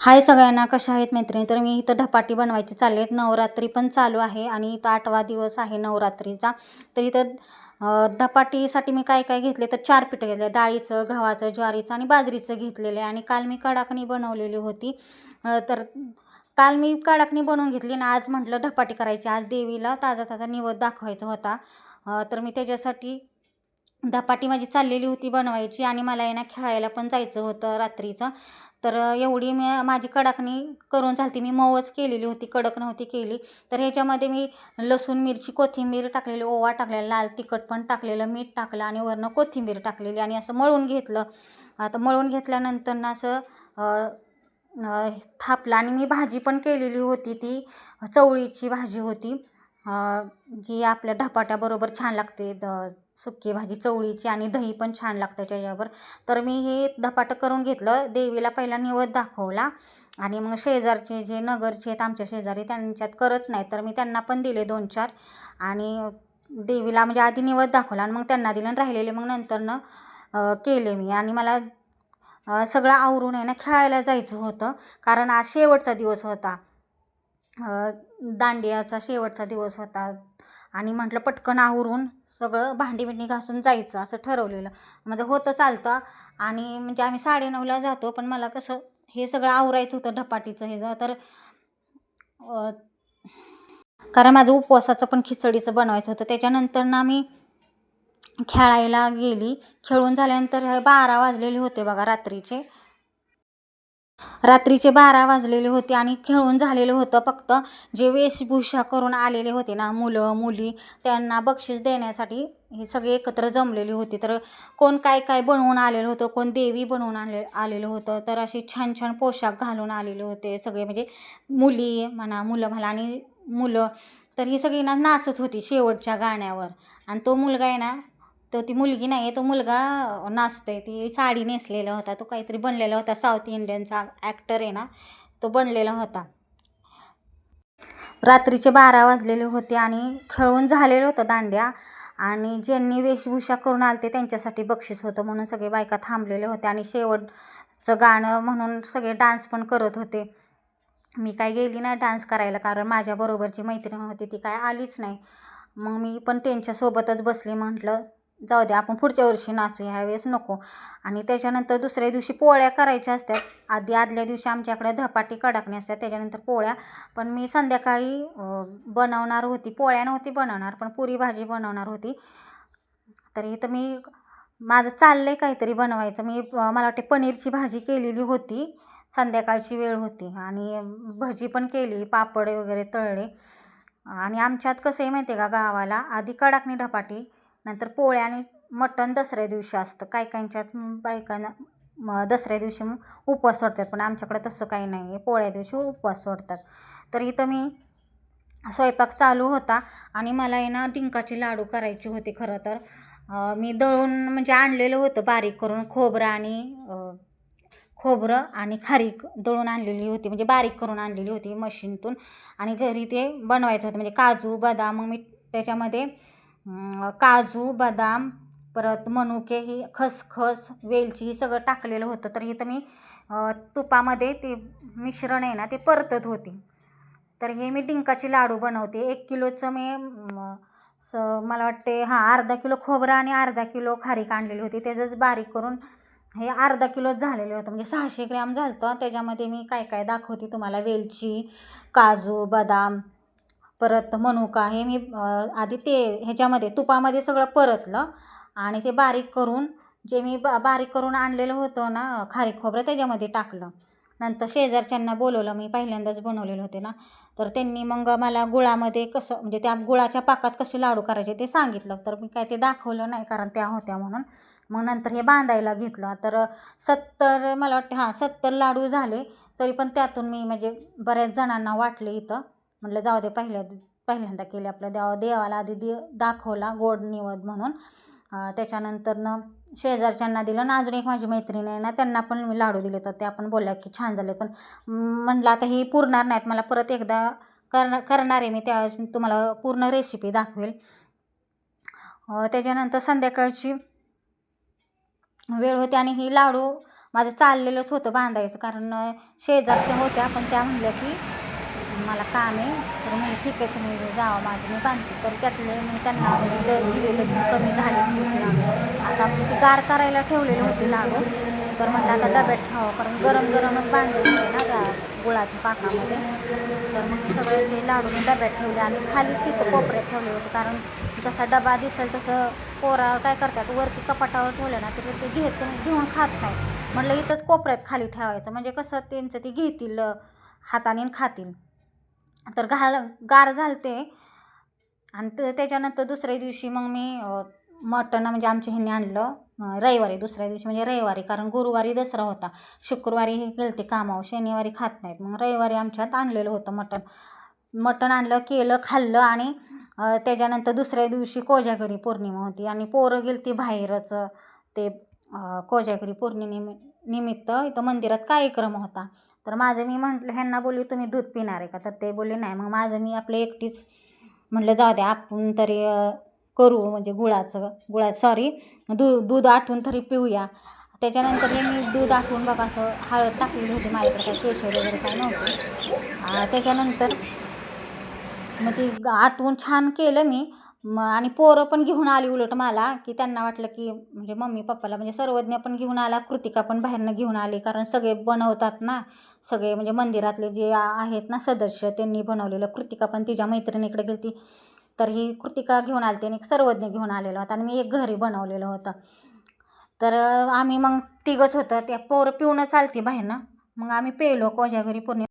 हाय सगळ्यांना कशा आहेत मैत्रिणी? तर मी इथं धपाटी बनवायची चालली आहेत नवरात्री पण चालू आहे आणि इथं आठवा दिवस आहे नवरात्रीचा. तर इथं धपाटीसाठी मी काय काय घेतले? तर चार पिठं घेतले. डाळीचं गव्हाचं ज्वारीचं आणि बाजरीचं घेतलेलं आहे आणि काल मी कडाकणी बनवलेली होती. तर काल मी कडाकणी बनवून घेतली आणि आज म्हटलं धपाटी करायची. आज देवीला ताजा ताजा निवद दाखवायचा होता. तर मी त्याच्यासाठी धपाटी माझी चाललेली होती बनवायची आणि मला यांना ना खेळायला पण जायचं होतं रात्रीचं. तर एवढी मी माझी कडाकणी करून झालती. मी मऊच केलेली होती कडक नव्हती केली. तर ह्याच्यामध्ये मी लसूण मिरची कोथिंबीर टाकलेली ओवा टाकलेला लाल तिखट पण टाकलेलं मीठ टाकलं आणि वरनं कोथिंबीर टाकलेली आणि असं मळून घेतलं. आता मळून घेतल्यानंतर ना असं थापलं आणि मी भाजी पण केलेली होती ती चवळीची भाजी होती. जी आपल्या धपाट्याबरोबर छान लागते द सुकी भाजी चवळीची आणि दही पण छान लागतं त्याच्यावर. तर मी हे धपाटं करून घेतलं देवीला पहिला निवद दाखवला आणि मग शेजारचे जे नगरचे आहेत आमच्या शेजारी त्यांच्यात करत नाही तर मी त्यांना पण दिले दोन चार आणि देवीला म्हणजे आधी निवद दाखवला आणि मग त्यांना दिलं राहिलेले. मग नंतरनं केले मी आणि मला सगळं आवरून आहे ना खेळायला जायचं होतं कारण आज शेवटचा दिवस होता. दांडियाचा शेवटचा दिवस होता. आणि म्हटलं पटकन आवरून सगळं भांडी बिंडी घासून जायचं असं ठरवलेलं. म्हणजे होतं चालतं. आणि म्हणजे आम्ही साडेनऊला जातो पण मला कसं हे सगळं आवरायचं होतं ढपाटीचं हे तर कारण माझं उपवासाचं पण खिचडीचं बनवायचं होतं. त्याच्यानंतर ना मी खेळायला गेली. खेळून झाल्यानंतर हे बारा वाजलेले होते बघा रात्रीचे. रात्रीचे बारा वाजलेले होते आणि खेळून झालेलं होतं. फक्त जे वेशभूषा करून आलेले होते ना मुलं मुली त्यांना बक्षीस देण्यासाठी हे सगळे एकत्र जमलेली होती. तर कोण काय काय बनवून आलेलं होतं कोण देवी बनवून आले आलेलं होतं तर असे छान छान पोशाख घालून आलेले होते सगळे. म्हणजे मुली म्हणा मुलं म्हणा आणि मुलं तर ही सगळी ना नाचत होती शेवटच्या गाण्यावर. आणि तो मुलगा आहे ना तर ती मुलगी नाही आहे तो मुलगा नाचतोय. ती साडी नेसलेला होता. तो काहीतरी बनलेला होता. साऊथ इंडियनचा ॲक्टर आहे ना तो बनलेला होता. रात्रीचे बारा वाजलेले होते आणि खेळून झालेलं होतं दांड्या. आणि ज्यांनी वेशभूषा करून आलते त्यांच्यासाठी बक्षीस होतं म्हणून सगळे बायका थांबलेले होते. आणि शेवटचं गाणं म्हणून सगळे डान्स पण करत होते. मी काय गेली नाही डान्स करायला कारण माझ्याबरोबरची मैत्रीण होती. ती काय आलीच नाही. मग मी पण त्यांच्यासोबतच बसली. म्हटलं जाऊ दे आपण पुढच्या वर्षी नाचू ह्यावेळेस नको. आणि त्याच्यानंतर दुसऱ्या दिवशी पोळ्या करायच्या असतात. आधी आदल्या दिवशी आमच्याकडे धपाटी कडाकणी असतात त्याच्यानंतर पोळ्या. पण मी संध्याकाळी बनवणार होती. पोळ्या नव्हती बनवणार पण पुरी भाजी बनवणार होती. तर इथं मी माझं चाललं आहे काहीतरी बनवायचं. मी मला वाटते पनीरची भाजी केलेली होती. संध्याकाळची वेळ होती. आणि भजी पण केली पापड वगैरे तळले. आणि आमच्यात कसं आहे माहिती आहे का गावाला आधी कडाकणी धपाटी नंतर पोळ्या आणि मटण दसऱ्या दिवशी असतं. काही काहींच्यात बायकांना म, दसऱ्या दिवशी उपवास सोडतात पण आमच्याकडे तसं काही नाही आहे पोळ्या दिवशी उपवास सोडतात. तर इथं मी स्वयंपाक चालू होता आणि मला आहे ना डिंकाचे लाडू करायचे होते खरं तर. मी दळून म्हणजे आणलेलं होतं बारीक करून खोबरं आणि खोबरं आणि खारीक दळून आणलेली होती. म्हणजे बारीक करून आणलेली होती मशीनतून. आणि घरी ते बनवायचं होतं. म्हणजे काजू बदाम मग मी त्याच्यामध्ये काजू बदाम परत मनुके ही खसखस वेलची ही सगळं टाकलेलं होतं. तर इथं मी तुपामध्ये ते मिश्रण आहे ना ते परतत होती. तर हे मी डिंकाचे लाडू बनवते. एक किलोचं मी स मला वाटते हां अर्धा किलो खोबरं आणि अर्धा किलो खारीक आणलेली होती. त्याचंच बारीक करून हे अर्धा किलोच झालेलं होतं. म्हणजे सहाशे ग्रॅम झालं होतं त्याच्यामध्ये मी काय काय दाखवते तुम्हाला? वेलची काजू बदाम परत मनुका हे मी आधी ते ह्याच्यामध्ये तुपामध्ये सगळं परतलं आणि ते बारीक करून जे मी बा बारीक करून आणलेलं होतं ना खारीक खोबरं त्याच्यामध्ये टाकलं. नंतर शेजारच्यांना बोलवलं मी पहिल्यांदाच बनवलेले होते ना. तर त्यांनी मग मला गुळामध्ये कसं म्हणजे त्या गुळाच्या पाकात कसे लाडू करायचे ते सांगितलं. तर मी काय ते दाखवलं नाही कारण त्या होत्या म्हणून. मग नंतर हे बांधायला घेतलं. तर सत्तर मला वाटते हां सत्तर लाडू झाले. तरी पण त्यातून मी म्हणजे बऱ्याच जणांना वाटले इथं. म्हटलं जाऊ दे पहिल्या पहिल्यांदा केली आपल्या देवा देवाला आधी दे दाखवला गोड निवद म्हणून. त्याच्यानंतरनं शेजारच्यांना दिलं. ना अजून एक माझी मैत्रीण आहे ना त्यांना पण मी लाडू दिले तर ते आपण बोलल्या की छान झाले. पण म्हणलं आता ही पुरणार नाहीत. मला परत एकदा करणार करणार आहे मी. त्या तुम्हाला पूर्ण रेसिपी दाखवेल. त्याच्यानंतर संध्याकाळची वेळ होती आणि ही लाडू माझं चाललेलंच होतं बांधायचं. कारण शेजारच्या होत्या. पण त्या म्हणल्या की मला काम आहे. तर म्हणजे ठीक आहे तुम्ही जावा माझी मी बांधते. तर त्यातले मी त्यांना दर दिलेलं कमी झाले आता आपली ती गार करायला ठेवलेली होती लाडू तर म्हटलं आता डब्यात ठेवावं कारण गरम गरमच बांधलेलं आहे ना त्या गुळाच्या पाकामध्ये. तर मग सगळे ते लाडू मी डब्यात ठेवले आणि खालीच इथं कोपऱ्यात ठेवले होते कारण जसा डबा दिसेल तसं पोरा काय करतात वरती कपाटावर ठेवलं ना तर ते घेत घेऊन खात नाही म्हटलं इथंच कोपऱ्यात खाली ठेवायचं. म्हणजे कसं त्यांचं ते घेतील हाताने खातील. तर घाल गार झालते. आणि त त्याच्यानंतर दुसऱ्या दिवशी मग मी मटण म्हणजे आमच्या ह्यांनी आणलं रविवारी दुसऱ्या दिवशी म्हणजे रविवारी. कारण गुरुवारी दसरा होता. शुक्रवारी हे गेलते कामावर शनिवारी खात नाहीत. मग रविवारी आमच्यात आणलेलं होतं मटण. मटण आणलं केलं खाल्लं आणि त्याच्यानंतर दुसऱ्या दिवशी कोजागरी पौर्णिमा होती. आणि पोरं गेलती बाहेरच. ते कोजागरी पौर्णिमे निमित्त इथं मंदिरात कार्यक्रम होता. तर माझं मी म्हटलं ह्यांना बोलली तुम्ही दूध पिणार आहे का? तर ते बोलले नाही मग माझं मी आपलं एकटीच म्हटलं जाऊ द्या आपण तरी करू म्हणजे गुळाचं गुळा सॉरी दू दूध आठवून तरी पिऊया. त्याच्यानंतर हे मी दूध आठवून बघा असं हळद टाकलेली होती माझ्याकडे काय केशर वगैरे काय नव्हते. त्याच्यानंतर मग ती आठवून आटवून छान केलं मी. मग आणि पोरं पण घेऊन आली उलट मला की त्यांना वाटलं की म्हणजे मम्मी पप्पाला म्हणजे सर्वज्ञ पण घेऊन आला कृतिका पण बाहेरनं घेऊन आली कारण सगळे बनवतात ना सगळे म्हणजे मंदिरातले जे आहेत ना सदस्य त्यांनी बनवलेलं. कृतिका पण तिच्या मैत्रिणीकडे गेली तर ही कृतिका घेऊन आली आणि एक सर्वज्ञ घेऊन आलेला होता आणि मी एक घरी बनवलेलं होतं. तर आम्ही मग तिघंच होतं त्या पोरं पिऊनच आलती बाहेरनं मग आम्ही पेलो कोजागरी पूर्ण